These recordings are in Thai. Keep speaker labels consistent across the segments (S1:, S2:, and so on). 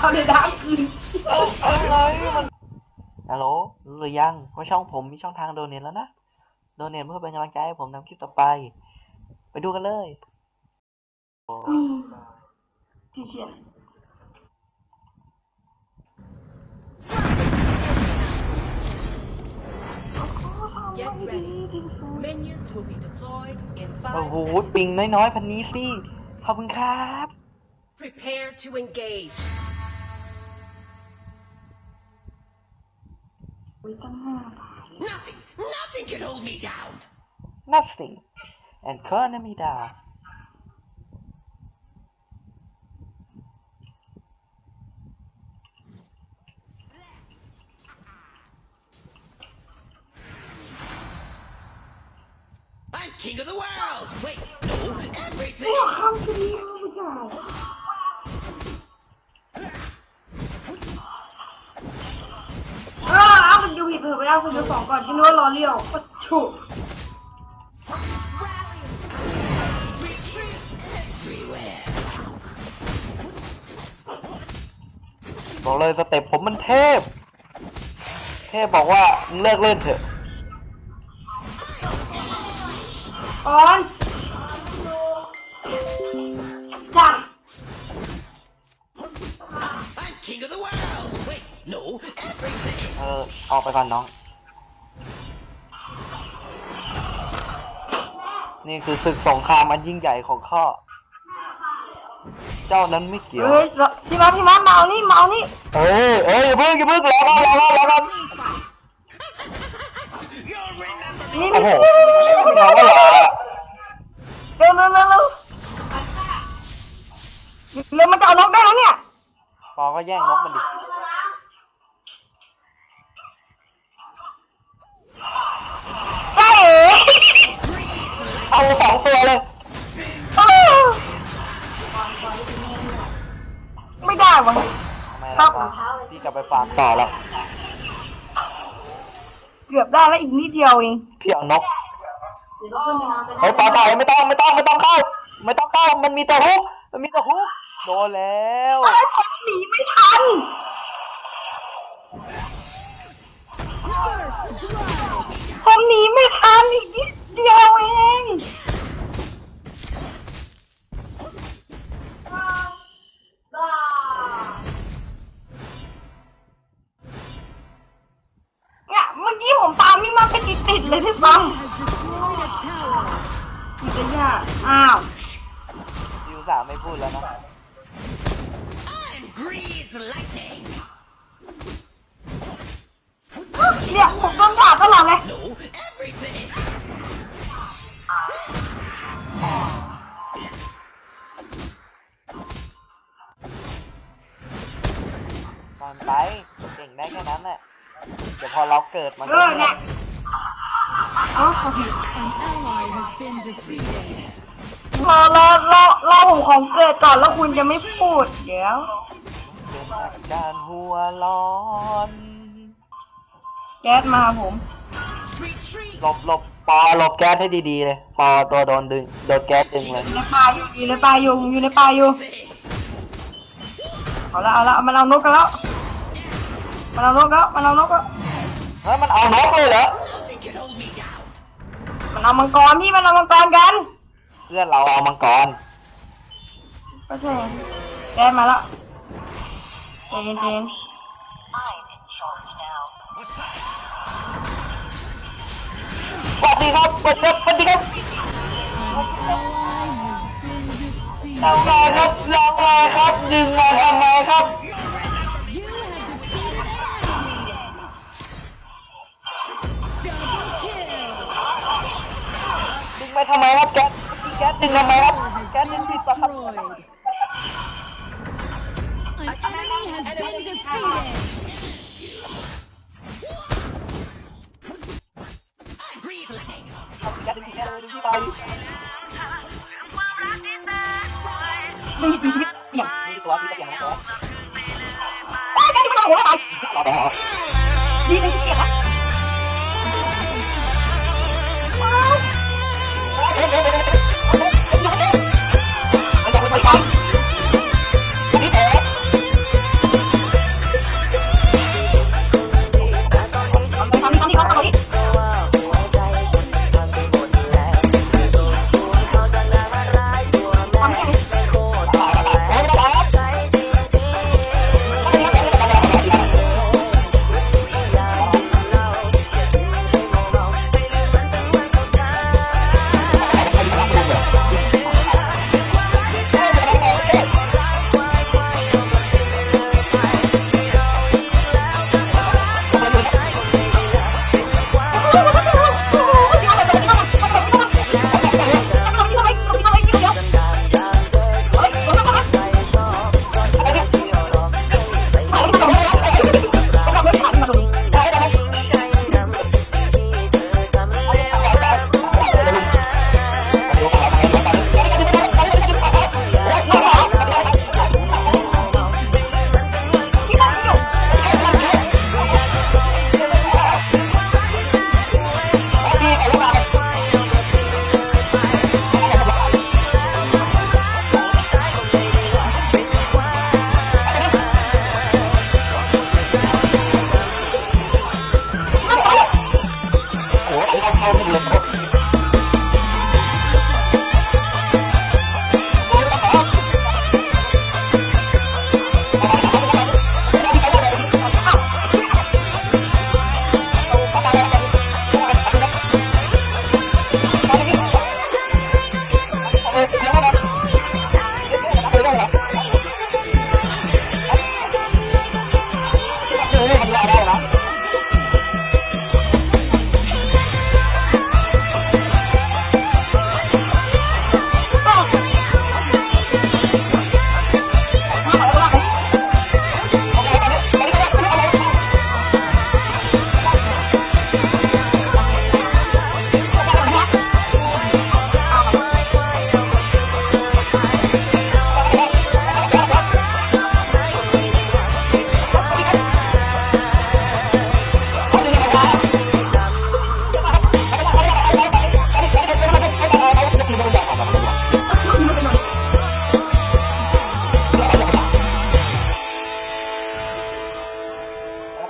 S1: เอาเลยดังคืน
S2: อะไรมันฮัลโหลรู้หรือยังว่าช่องผมมีช่องทางโดเนทแล้วนะ โดเนทเพื่อเป็นกำลังใจให้ผมทำคลิปต่อไป ไปดูกันเลยโอ้
S1: พี่เขียน
S3: Get ready. Minions will be deployed in
S2: โอ้
S3: five
S2: โห
S3: seconds.
S2: ปิงน้อยๆ พันนี้สิ ขอบคุณครับ
S3: Prepare to engage.
S4: Nothing, nothing can hold me down.
S2: Nothing and turn me down.
S4: I'm king of the world. Wait, no, everything.
S1: Oh, how can you die? เอาคุณดูผิดเผื่อไปเอาคุณดูสองก่อนที่นู้นรอเลี้ยวก็ฉุก
S4: Everywhere.
S2: บอกเลยสเต็ปผมมันเทพ เทพบอกว่ามึงเลิกเล่นเถอะ
S1: ออนจัด
S4: I'm king of the world. Wait, no, everything.
S2: เออออกไปก่อนน้อง นี่คือศึกสงครามอันยิ่งใหญ่ของข้า เจ้านั้นไม่เกี่ยว
S1: เฮ้ยพี่มาพี่มาเมานี่เมานี่
S2: เอ้ยเอ้ยอย่าเพิ่งอย่าเพิ่งรอก่อนรอก่อนรอก่อน
S4: You'll remember
S1: นี่
S2: โอ้
S1: นี่
S2: โหเราก็รอ
S1: เร็วเร็วเร็วเร็วเร็วมันจะเอานกได้แล้วเนี่ย
S2: ปอก็แย่งนกมันดิ
S1: ได้เอ๋
S2: เอาสองตัวเลย
S1: อ้าวไม่ได้วะ
S2: ทำไมล่ะปอพี่กลับไปฟาร์มต่อแล้ว
S1: เกือบได้แล้วอีกนิดเดียวเอง
S2: พี่เอานกเฮ้ยปอต่อยไม่ต้องไม่ต้องไม่ต้องเข้าไม่ต้องเข้ามันมีแต่ฮุกมันมีแต่ฮุกโดนแล้ว
S1: ไอ้ผมหนีไม่ทันผมหนีไม่ทันอีกนิด เดียวเองเนี่ยเมื่อกี้ผมตามพี่มาไปติดๆเลยที่ซ้ำมีกระยาอ้าว
S2: ยูสามไม่พูดแล้วนะ
S4: I'm Grease Lightning.
S1: เนี่ยผมโดนด่าตลอดเลย
S2: ตอนไปเก่งได้แค่นั้นแหละเดี๋ยวพอเราเกิดมัน
S1: เออเนี่ยเอ๋อโอเคพอเราเราเราผมของเกิดก่อนแล้วคุณจะไม่พูด เดี๋ยว
S2: เป็นอาการหัวร้อน
S1: แก๊สมาผม
S3: Retreat.
S2: หลบหลบปอหลบแก๊สให้ดีๆเลยปอตัวโดนดึงโดนแก๊สดึงเลย
S1: อยู่ในป่าอยู่อยู่ในป่าอยู่อยู่ในป่าอยู่เอาละเอาละมันเอานกกันแล้ว มันเอานกแล้วมันเอานกแล้ว
S2: เฮ้ยมันเอานกเลยเหรอ
S4: Nothing can hold me down.
S1: มันเอามังกรพี่มันเอามังกรกัน
S2: เพื่อนเราเอามังกร
S1: ก็ใช่แก๊สมาแล้วเจนเจน
S2: สวัสดีครับสวัสดีครับสวัสดีครับลองมาครับลองมาครับดึงมาทำไมครับ ไปทำไมครับแก๊สแก๊สดึงทำไมครับแก๊สดึงผิดปะครับ
S5: An enemy has been defeated.
S4: I'm Grease Lightning.
S2: แก๊สดึงผิดแก๊สดึงผิดไป
S1: ไม่มีชีวิตอย่าง
S2: นี่ตัวที่ตะเกียงนะตัว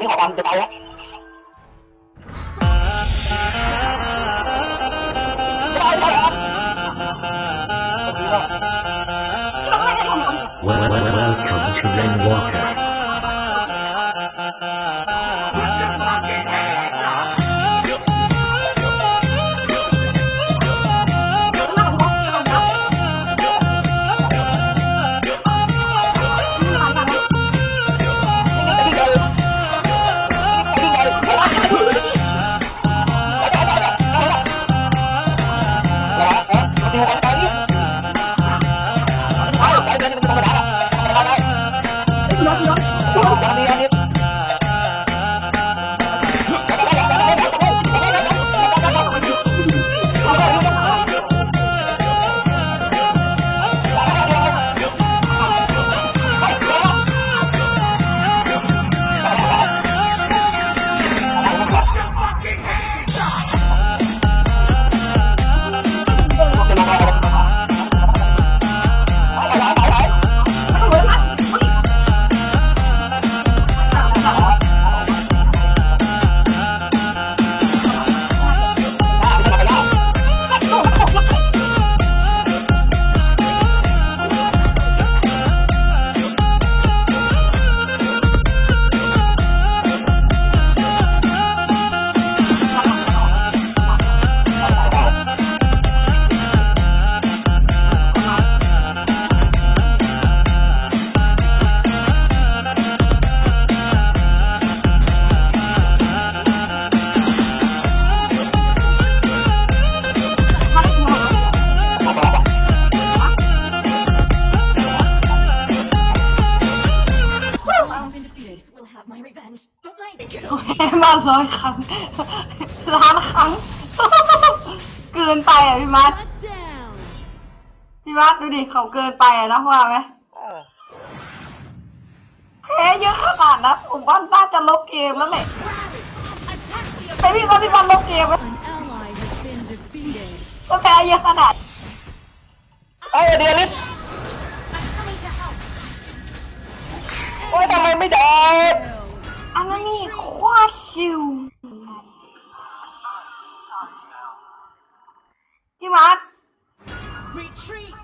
S1: Đi học ăn!
S2: ร้อ
S1: ยครั้ง ล้านครั้ง เกินไปอะพี่มัด
S5: Shut down.
S1: พี่มัดดูดิเขาเกินไปอะนะว่าไหม
S2: เออ
S1: แพ้เยอะขนาดนั้นผมว่าน่าจะลบเกมแล้วแหละแต่พี่ว่าพี่มัดลบเกมไหม
S5: An ally has been defeated.
S1: ก็แพ้เยอะขนาด
S2: เอ้ยเดียลิสโอ้ยทำไมไม่โดน
S1: อันนั้นนี่ควา ชิวพี่มัด
S3: Retreat.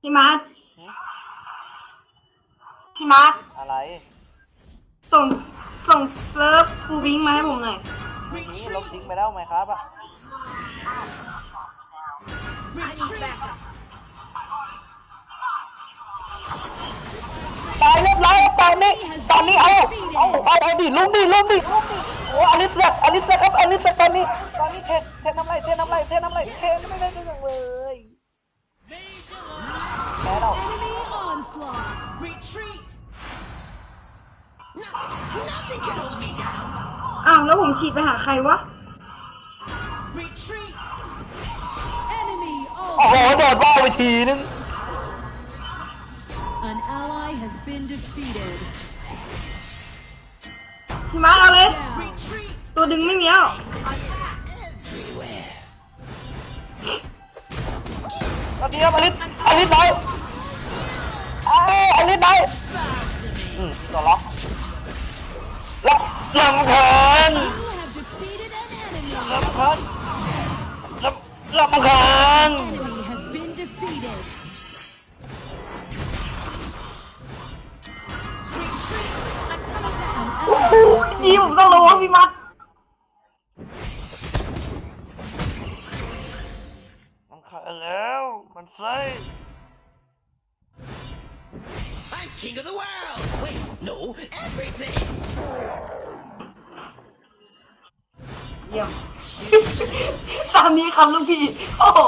S1: พี่มัดพี่มัด
S2: อะไร
S1: ส่งส่งเลิฟฟูบิงมาให้ผมหน่อย
S2: นี่ลบทิ้งไปแล้วไหมครับอะ อยตอนนี้ตอนนี้เอาเอาเอาเอาดิลุมดิลุมดิลุมดิโอ้อลิสเนี่ยอนนี้ตอนนี้ตอนนี้เทนเทนน้ำไรเทนน้ำไรเทนน้ำไรเทนไม่ได้เรื่องเลยแพ้เรา
S5: Enemy onslaught.
S3: Retreat.
S4: Nothing can hold me down.
S1: อ้าวแล้วผมฉีดไปหาใครวะ
S3: Retreat.
S5: Enemy
S2: โอ้โห
S5: ult.
S2: โดดว่าวไปทีนึง
S5: An ally has been defeated.
S1: พี่มาเอาเลย ตัวดึงไม่มีแล้ว
S2: ตอนนี้อลิสอลิสไหนเอ้ยอลิสไหนอืมตัวล็อกล็อกลำคาญ
S5: You have defeated an enemy.
S2: ลำคาญลำลำคาญ
S5: Enemy has been defeated.
S1: หยีผมต้องรู้ว่าพี่มาร์ค
S2: ลำคาญแล้ว มันไส้
S4: I'm king of the world. Wait, no, everything.
S1: เยี่ยม ตามนี้คำลูกพี่ โอ้โห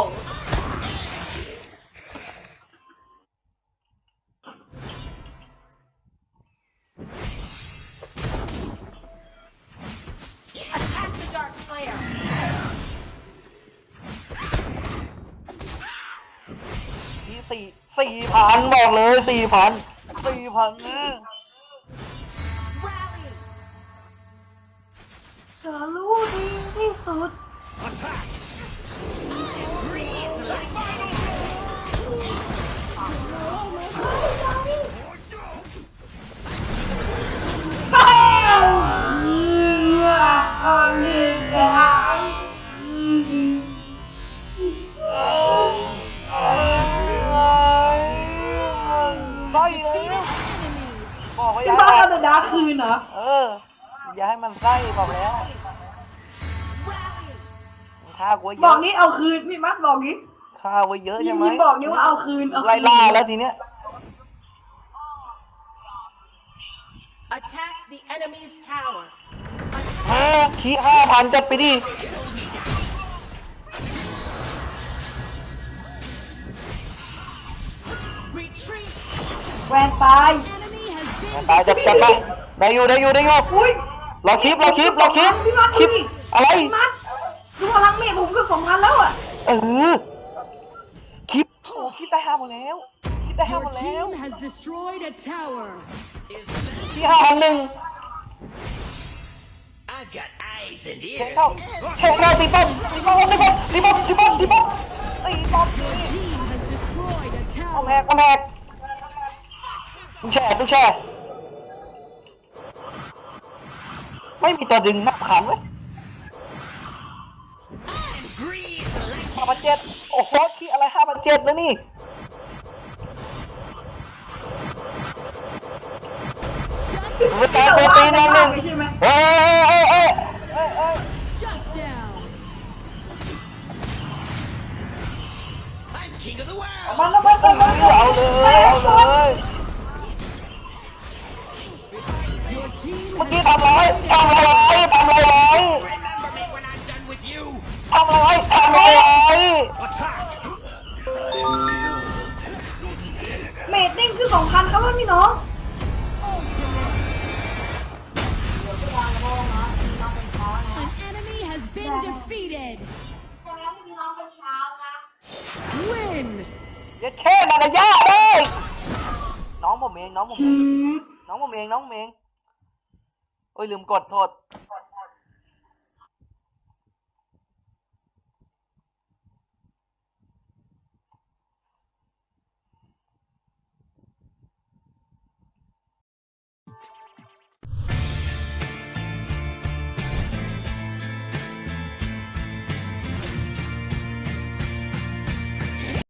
S2: สี่พันสี่พันนะ
S3: Rally.
S1: เธอรู้ดีที่สุด
S2: ไส้
S1: ค
S2: มัน
S1: เอาแต่ดาร์คคืนเหรอ
S2: เออ อย่าให้มันไส้บอกแล้ว
S3: Rally.
S2: มันฆ่ากูไว้เย
S1: บอ
S2: อะ
S1: กนี้เอาคืนพี่มาร์คบอกนี้
S2: ฆ่าไว้เยอะ
S1: ยิ
S2: ใช่
S1: ม
S2: ไหม
S1: ยิมบอกนี้ว่าเอาคืนเอาคื
S2: ไล่
S1: น
S2: ล่าแล้วทีเนี้ย
S3: Attack the enemy's tower.
S2: ห้าขี้ห้าพันจัดไปดิ
S3: Retreat.
S1: แหวนตาย
S5: Enemy has been
S2: ตายจับจับไปได้อยู่ได้อยู่ได้อยู่
S1: อุ้ย
S2: รอคลิปรอคลิปรอคลิป
S1: พี่มาร์ค
S2: คลิป
S1: ดิ
S2: อะไร
S1: พี่มาร์คดูพลังเมฆผมก็สองพันแล้วอะ
S2: เออคลิปโอ้คลิปได้ห้าหมดแล้วคลิปได้ห้าห
S5: Your
S2: มดแล้ว
S5: team has destroyed a tower.
S2: ที่ห้าพันหนึ่ง
S4: I've got eyes and
S2: เท
S4: ears.
S2: เข้าเทเข้าตีป้อมตีป้อมตีป้อมตีป้อมตีป้อมตีป้อมตีป้อม
S5: Your team has destroyed a
S2: กำแพ
S5: tower.
S2: งกำแพงตุ้งแช่ตุ้งแช่ ไม่มีตัวดึงนักขันเว้ยห้าพันเจ็ดโอ้โหขี้อะไรห้าพันเจ็ดแล้วนี่
S5: Shut
S2: ไปตายตัวตีนแล้วหนึ่งเอ้ยเอ้ยเอ้ยเอ้ยเอ้ย
S5: shut down.
S4: I'm king of the world.
S1: มันแล้วมันมันมัน
S2: เอาเลยเอาเลย
S1: เมดติ้งคือสองพันครับพี่น้อง
S5: An enemy has been defeated. Win.
S2: อย่าแค่นาฬิกาเลยน้องผมเองน้องผมเองน้องผมเองน้องผมเองโอ้ยลืมกดโทษ